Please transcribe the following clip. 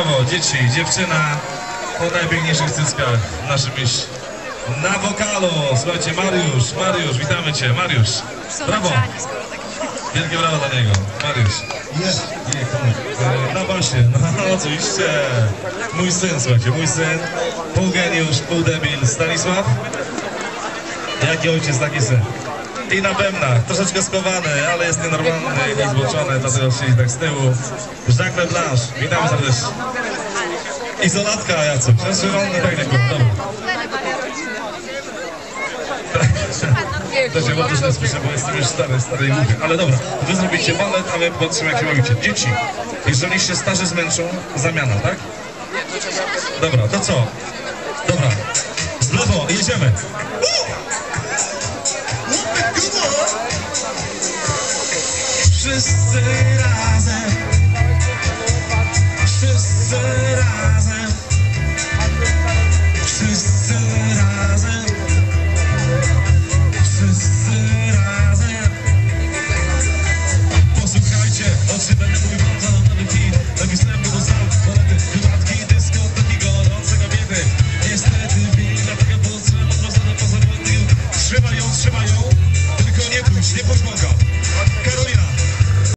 Brawo, dzieci, dziewczyna o najpiękniejszych cyckach w naszym mieście. Na wokalu, słuchajcie, Mariusz, Mariusz, witamy Cię, Mariusz. Brawo, wielkie brawo dla niego, Mariusz. Jest. Nie, komu? E, Na basie, no oczywiście. Mój syn, słuchajcie, mój syn, pół geniusz, pół debil, Stanisław. Jaki ojciec, taki syn. I na bębnach, troszeczkę skowany, ale jest nienormalny i niezboczony, dlatego siedzi tak z tyłu. Jacques Leblanche, witamy serdecznie. Izolatka Jacek, przeszywany technikum, dobra. To się bardzo źle słyszę, bo jestem już stary, stary i mówię. Ale dobra, wy zrobicie balet, a my patrzymy jak się bawicie. Dzieci, jeżeli się starzy zmęczą, zamiana, tak? Dobra, to co? Dobra, w lewo, jedziemy. Wszyscy razem, wszyscy razem.